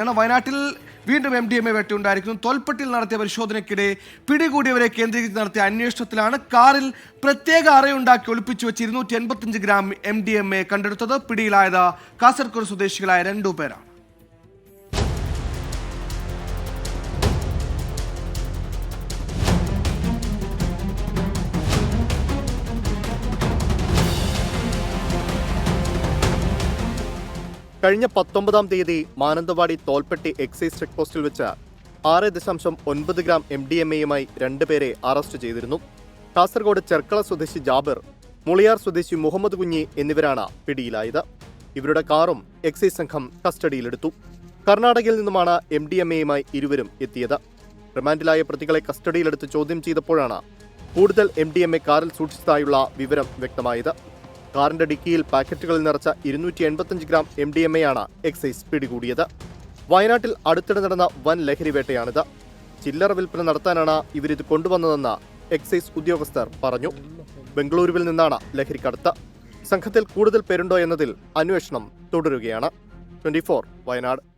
കാരണം വയനാട്ടിൽ വീണ്ടും എം ഡി എം എ വെട്ടുണ്ടായിരിക്കുന്നു തോൽപ്പട്ടിൽ നടത്തിയ പരിശോധനയ്ക്കിടെ പിടികൂടിയവരെ കേന്ദ്രീകരിച്ച് നടത്തിയ അന്വേഷണത്തിലാണ് കാറിൽ പ്രത്യേക അറയുണ്ടാക്കി ഒളിപ്പിച്ചു വെച്ച് ഇരുന്നൂറ്റി എൺപത്തിയഞ്ച് gram M D M A കണ്ടെടുത്തത്. പിടിയിലായത് കാസർഗോഡ് സ്വദേശികളായ രണ്ടു പേരാണ്. കഴിഞ്ഞ പത്തൊമ്പതാം തീയതി മാനന്തവാടി തോൽപ്പെട്ടി എക്സൈസ് ചെക്ക് പോസ്റ്റിൽ വെച്ച് ആറ് ദശാംശം ഒൻപത് ഗ്രാം എം ഡി എം എയുമായി രണ്ടുപേരെ അറസ്റ്റ് ചെയ്തിരുന്നു. കാസർഗോഡ് ചെർക്കള സ്വദേശി ജാബിർ മുളിയാർ സ്വദേശി മുഹമ്മദ് കുഞ്ഞി എന്നിവരാണ് പിടിയിലായത്. ഇവരുടെ കാറും എക്സൈസ് സംഘം കസ്റ്റഡിയിലെടുത്തു. കർണാടകയിൽ നിന്നുമാണ് എം ഡി എം എയുമായി ഇരുവരും എത്തിയത്. റിമാൻഡിലായ പ്രതികളെ കസ്റ്റഡിയിലെടുത്ത് ചോദ്യം ചെയ്തപ്പോഴാണ് കൂടുതൽ എം ഡി എം എ കാറിൽ സൂക്ഷിച്ചതായുള്ള വിവരം വ്യക്തമായത്. കാറിന്റെ ഡിക്കിയിൽ പാക്കറ്റുകളിൽ നിറച്ച ഇരുന്നൂറ്റി എൺപത്തഞ്ച് gram M D M A ആണ് എക്സൈസ് പിടികൂടിയത്. വയനാട്ടിൽ അടുത്തിടെ നടന്ന വൻ ലഹരി വേട്ടയാണിത്. ചില്ലറ വിൽപ്പന നടത്താനാണ് ഇവരിത് കൊണ്ടുവന്നതെന്ന് എക്സൈസ് ഉദ്യോഗസ്ഥർ പറഞ്ഞു. ബംഗളൂരുവിൽ നിന്നാണ് ലഹരി കടത്ത്. സംഘത്തിൽ കൂടുതൽ പേരുണ്ടോ എന്നതിൽ അന്വേഷണം തുടരുകയാണ്. ട്വന്റി വയനാട്.